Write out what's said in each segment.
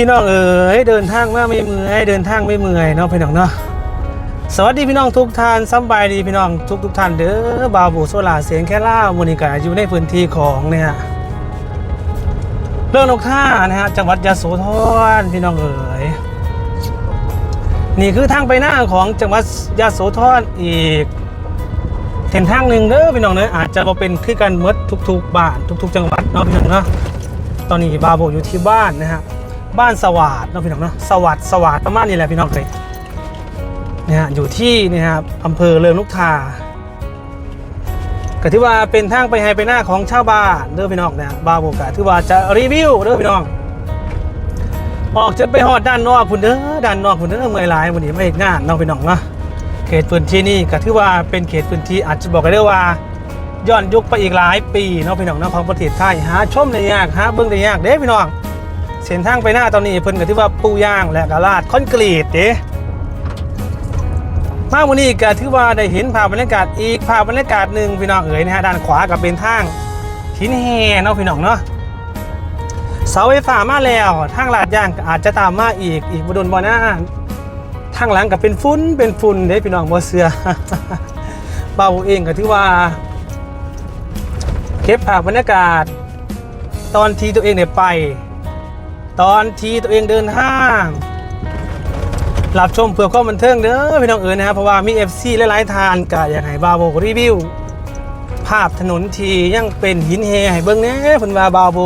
พี่น้องเอ๋ยเดินทางมาไม่เมื่อยเดินทางไม่เมื่อยเนาะพี่น้องเนาะสวัสดีพี่น้องทุกท่านสำบายดีพี่น้องทุกทุกท่านเด้อบาบูโซลาเสียงแค่ล่ามูนิกาอยู่ในพื้นที่ของเนี่ยเรื่องนกท่านะฮะจังหวัดยะโสธรพี่น้องเอ๋ยนี่คือทางไปหน้าของจังหวัดยะโสธรอีกเส้นทางหนึ่งเด้อพี่น้องเนอะอาจจะมาเป็นคือกันหมดทุกๆบ้านทุก ๆ จังหวัดเนาะพี่น้องเนาะตอนนี้บาวโบอยู่ที่บ้านนะฮะ บ้านสวัสดเนาะพี่น้องเนาะสวัสดสวัสดประมาณนี้แหละพี่น้องเลยเนี่ยฮะอยู่ที่นี่ครับอำเภอเริงลูกทาก็ถือว่าเป็นทางไปให้ไปหน้าของชาวบ้านเด้อพี่น้องเนี่ยบาโบกะถือว่าจะรีวิวเด้อพี่น้อง ออกจะไปหอดด้านนอกพุ่นเด้อด้านนอกพุ่นเด้อเมื่อยหลายวันนี้ไม่เห็นงานเนาะพี่น้องเนาะเขตพื้นที่นี่ก็ถือว่าเป็นเขตพื้นที่อาจจะบอกกันได้ว่าย้อนยุคไปอีกหลายปีเนาะพี่น้องเนาะของประเทศไทยหาชมได้ยากหาเบิ่งได้ยากเด้พี่น้อง เส้นทางไปหน้าตอนนี้เพิ่นก็ถือว่าปูย่างและกะลาดคอนกรีตเด้มาวันนี้ก็ถือว่าได้เห็นภาพบรรยากาศอีกภาพบรรยากาศหนึ่งพี่น้องเอ๋ยนะฮะด้านขวาก็เป็นทางหินแห่เนาะพี่น้องเนาะเสาไฟฟ้ามาแล้วทางลาดย่างอาจจะตามมาอีกอีกบ่โดนบ่หน้าทางหลังก็เป็นฝุ่นเป็นฝุ่นเด้พี่น้องบ่เสือเบาเองก็ถือว่าเก็บภาพบรรยากาศตอนที่ตัวเองเนี่ยไป ตอนที่ตัวเองเดินห้างรับชมเพื่อความบันเทิงเด้อพี่น้องเอ๋ยนะครับเพราะว่ามี FC หลายๆทานก็อยากให้บาโบรีวิว ภาพถนนที่ยังเป็นหินเฮให้เบิ่งแน่เพิ่นว่าบาโบ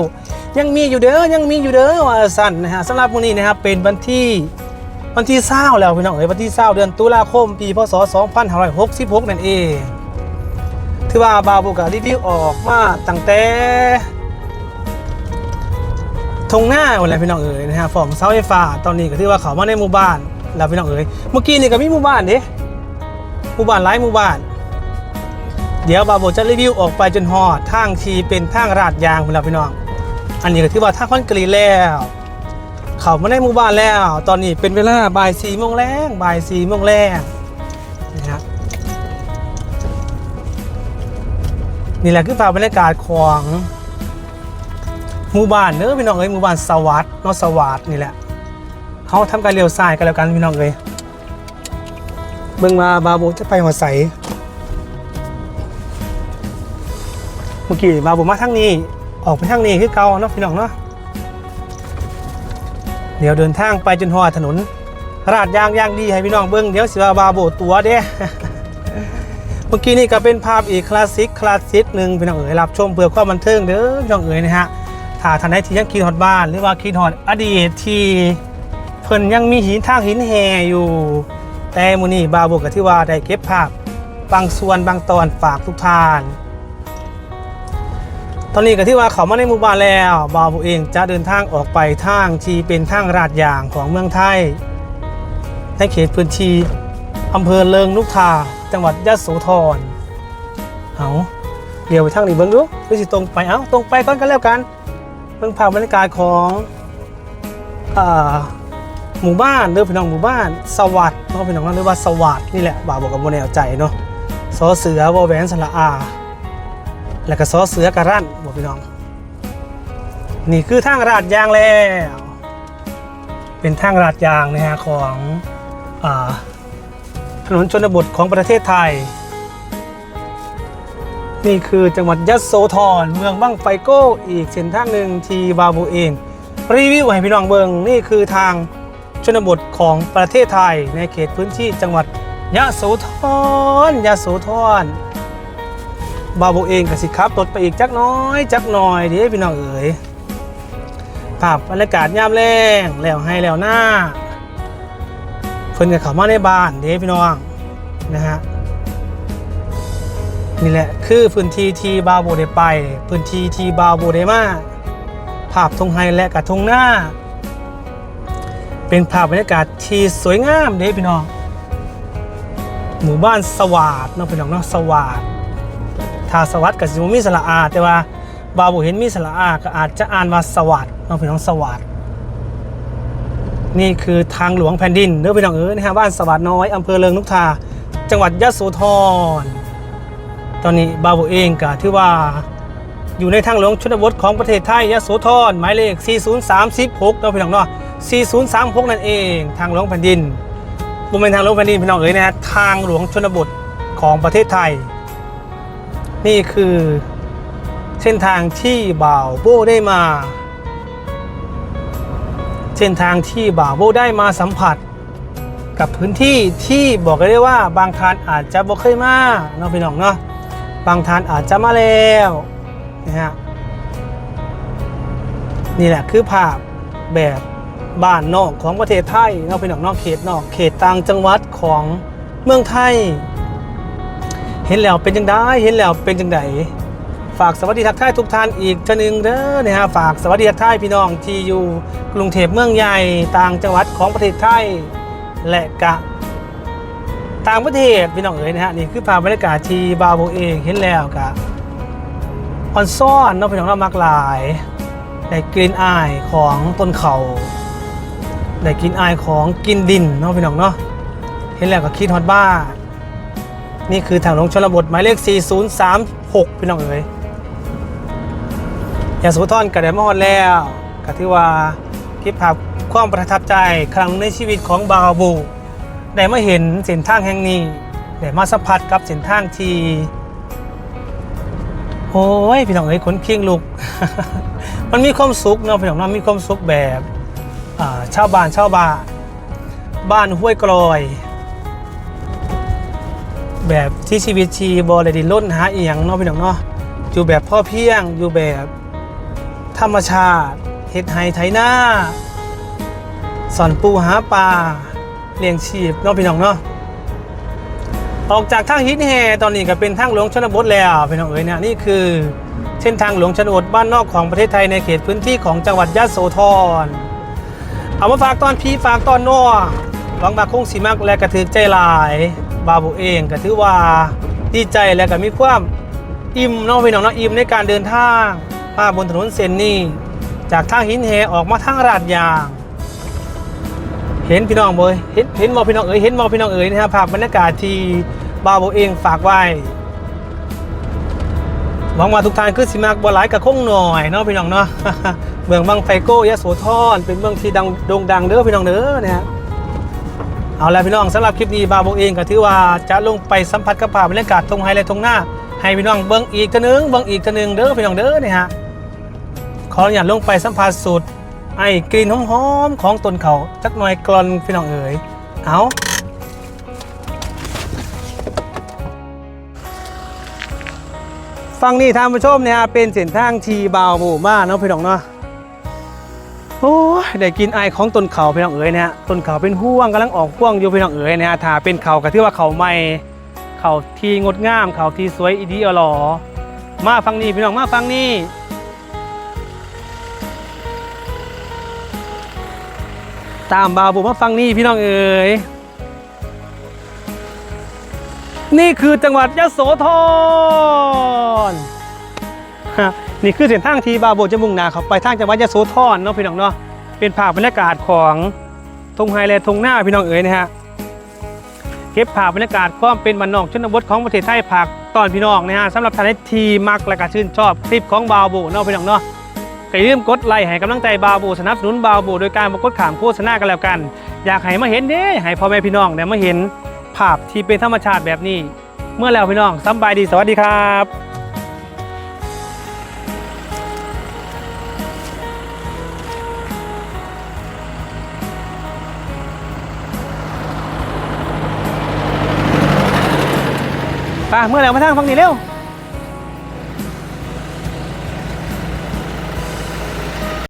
ยังมีอยู่เด้อยังมีอยู่เด้อว่าสั่นนะฮะสำหรับมื้อนี้นะครับเป็นวันที่วันที่20แล้วพี่น้องเอ๋ยวันที่20เดือนตุลาคมปีพศ 2566 นั่นเอง ถือว่าบาโบก็รีวิวออกมาตั้งแต่ ทงหน้าอะไรพี่น้องเอ๋ยนะฮะฟอมเสาไฟฟ้าตอนนี้ก็ถือว่าเขามาในหมู่บ้านแล้วพี่น้องเอ๋ยเมื่อกี้นี่ก็มีหมู่บ้านเด้หมู่บ้านหลายหมู่บ้าน เดี๋ยวบาโบจะรีวิวออกไปจนหอดทางทีเป็นทางราดยางพี่อพี่น้อง อันนี้ก็ถือว่าทางคอนกรีตแล้ว เขามาในหมู่บ้านแล้ว ตอนนี้เป็นเวลาบ่ายสี่โมงแรงบ่ายสี่โมงแรงนะฮะนี่แหละคือภาพบรรยากาศของ หมู่บ้านเนอะพี่น้องเอ้ยหมู่บ้านสวัสดเนาะสวัสดนี่แหละเขาทำการเลี้ยวซ้ายกันแล้วกันพี่น้องเอ้ยเบิ่งมาบาโบจะไปหัวใสเมื่อกี้บาโบมาทางนี้ ออกไปทางนี้คือเก่าเนาะพี่น้องเนาะเดี๋ยวเดินทางไปจนหอดถนนราดยางยางดีให้พี่น้องเบิ่งเดี๋ยวสิว่าบาโบตัวเด้เมื่อกี้นี่ก็เป็นภาพอีกคลาสสิกคลาสสิกหนึ่งพี่น้องเอ๋ยรับชมเพื่อความบันเทิงเด้อพี่น้องเอ๋ยนะฮะ ถ้าท่านใดที่ยังคิดฮอดบ้าน หรือว่าคิดฮอดอดีตที่เพิ่นยังมีหินทางหินแห่อยู่ แต่มื้อนี้บาวบกก็ที่ว่าได้เก็บภาพบางส่วนบางตอนฝากทุกท่าน ตอนนี้ก็ที่ว่าเขามาในหมู่บ้านแล้วบาวบกเองจะเดินทางออกไปทางที่เป็นทางลาดยางของเมืองไทยในเขตพื้นที่อำเภอเลิงนุกทา จังหวัดยะโสธรเอาเดี๋ยวไปทางนี้เบิ่งดูหรือสิตรงไป เอ้าตรงไปก่อนกันแล้วกัน เพิ่งภาพบรรยากาศของอหมู่บ้านเด้อพี่น้องหมู่บ้าน สวัสดิ์เนาะพี่น้องเรียกว่าสวัสดิ์นี่แหละบ่าวบอกกับโมเนลใจเนาะซอเสือวอแหวนสระอา แล้วก็ซอเสือกระรั่นบอกพี่น้อง นี่คือทางราดยางแล้ว เป็นทางราดยางนะฮะของอถนนชนบทของประเทศไทย นี่คือจังหวัดยะโสธรเมืองบ้างไฟโก้อีกเส้นทางหนึ่งที่บาบูเองรีวิวให้พี่น้องเบิงนี่คือทางชนบทของประเทศไทยในเขตพื้นที่จังหวัดยะโสธรยะโสธรบาบูเองก็สิครับรถไปอีกจักน้อยจักหน่อยเดิพี่น้องเอ๋ยภาพบรรยากาศยามแรงแล้วให้แล้วหน้าเพิ่นก็เข้ามาในบ้านเด้พี่น้องนะฮะ นี่แหละคือพื้นที่ที่บาโบได้ไป พื้นที่ที่บาโบได้มาภาพทงไฮและกระทงหน้า เป็นภาพบรรยากาศที่สวยงามเด้พี่น้องหมู่บ้านสวัสดเนาะพี่น้องเนาะสวัสดถ้าสวัสดกับสิบมีสระอาแต่ว่าบาโบเห็นมีสระอาก็อาจจะอ่านว่าสวัสดเนาะพี่น้องสวัสดนี่คือทางหลวงแผ่นดินเด้อพี่น้องเอ๋นะฮะบ้านสวัสดน้อยอำเภอเริงนุกทา จังหวัดยะโสธร ตอนนี้บาโบเองก็ถือว่าอยู่ในทางหลวงชนบทของประเทศไทยยะโสธรหมายเลข 4036เราพี่น้องเนาะ4036 นั่นเองทางหลวงแผ่นดินบุเป็นทางหลวงแผ่นดินพี่น้องเอ๋ยนะฮะทางหลวงชนบทของประเทศไทย นี่คือเส้นทางที่บ่าวโบได้มา เส้นทางที่บ่าวโบได้มาสัมผัส กับพื้นที่ที่บอกได้ว่าบางท่านอาจจะบ่เคยมาเนาะพี่น้องเนาะ บางท่านอาจจะมาแล้วนะฮะนี่แหละคือภาพแบบบ้านนอกของประเทศไทยเนาะพี่น้องเนอกเขตนอกเขตต่างจังหวัดของเมืองไทย เห็นแล้วเป็นจังได้เห็นแล้วเป็นจังไดฝากสวัสดีทักทายทุกท่านอีกเทอนึงเด้อนะฮะฝากสวัสดีทักทายพี่น้องที่อยู่กรุงเทพเมืองใหญ่ต่างจังหวัดของประเทศไทยและกะ ต่างประเทศพี่น้องเอ๋ยนะฮะนี่คือภาพบรรยากาศที่บาโบเองเห็นแล้วกะออนซ่อนเนาะพี่น้องเรามากหลายได้กลิ่นอายของต้นเขาได้กลิ่นอายของกินดินเนาะพี่น้องเนาะเห็นแล้วก็คิดฮอดบ้า นี่คือทางหลวงชนบทหมายเลข 4036 พี่น้องเอ๋ยยาสุทอนกระเดมฮอดแล้วก็ถือว่าคลิปภาพความประทับใจครั้งในชีวิตของบาวบู ได้มาเห็นเส้นทางแห่งนี้ได้มาสัมผัสกับเส้นทางที่โอ้ยพี่น้องเอ้ยขนเคียงลุกมันมีความสุขเนาะพี่น้องเนาะมีความสุขแบบอาชาวบ้านชาวบ้านบ้านห้วยกลอย แบบที่ชีวิตชีบอเลยดินล้นหาเอียงเนาะพี่น้องเนาะอยู่แบบพ่อเพียงอยู่แบบธรรมชาติเฮ็ดไฮไถนาสอนปูหาปลา เลี้ยงชีพเนาะพี่น้องเนาะออกจากทางฮิตแฮตอนนี้ก็เป็นทางหลวงชนบทแล้วพี่น้องเอ๋ยเนี่ยนี่คือเส้นทางหลวงชนบทบ้านนอกของประเทศไทยในเขตพื้นที่ของจังหวัดยะโสธรเอามาฝากตอนพีฝากตอนนัวหวังบาคงสีมักและกระถือใจหลายบาบูเองก็ถือว่าดีใจและก็มีความอิ่มเน้องพี่น้องเนาะอิ่มในการเดินทางมาบนถนนเส้นนี้จากทางหินแหออกมาทางราดยาง เห็นพี่น้องบ่ยเห็นเห็นมอพี่น้องเอ๋ยเห็นมอพี่น้องเอ๋ยนะครับภาพบรรยากาศที่บาโบเองฝากไว้หวังว่าทุกท่านคือสิมากบ่หลายกับคงหน่อยเนาะพี่น้องเนาะเมืองบางไฟโก้ยะโสธรเป็นเมืองที่ดังโด่งดังเด้อพี่น้องเด้อเนี่ยเอาละพี่น้องสำหรับคลิปนี้บาโบเองก็ถือว่าจะลงไปสัมผัสกับภาพบรรยากาศตรงไฮไละทงหน้า ให้พี่น้องเบิ้งอีกเทอนึงเบิ้งอีกเทอนึงเด้อพี่น้องเด้อเนี่ยฮะขออนุญาตลงไปสัมผัสสูตร ไอ้กลิ่นหอมๆของต้นเขาจักหน่อยกลอนพี่น้องเอ๋ยเอาฟังนี่ท่านผู้ชมเนี่ยเป็นเส้นทางทีบาวหมู่บ้านเนาะพี่น้องเนาะโอ้ยได้กินไอของต้นเขาพี่น้องเอ๋ยเนี่ยต้นเขาเป็นห่วงกำลังออกห่วงอยู่พี่น้องเอ๋ยเนี่ยถ้าเป็นเขาก็ถือว่าเขาใหม่เขาทีงดงามเขาทีสวยอีดีอลอมาฟังนี่พี่น้องมาฟังนี่ ตามบาวบุมาฟังนี่พี่น้องเอ๋ยนี่คือจังหวัดยะโสธรนี่คือเส้นทางที่บาโบจะมุ่งหน้าเขาไปทางจังหวัดยะโสธรเนาะพี่น้องเนาะเป็นภาพบรรยากาศของทงไฮและทงหน้าพี่น้องเอ๋ยนะฮะเก็บภาพบรรยากาศความเป็นบ้านนอกชนบทของประเทศไทยภาคตอนพี่น้องนะฮะสำหรับท่านที่มักและก็ชื่นชอบคลิปของบาโบเนาะพี่น้องเนาะ ก็อย่าลืมกดไลค์ให้กำลังใจบาโบสนับสนุนบาโบโดยการมากดขามโฆษณากันแล้วกัน อยากให้มาเห็นเด้ให้พ่อแม่พี่น้องได้มาเห็นภาพที่เป็นธรรมชาติแบบนี้ เมื่อแล้วพี่น้องสำบายดีสวัสดีครับไปเมื่อไหร่มาทางฟังนี่เร็ว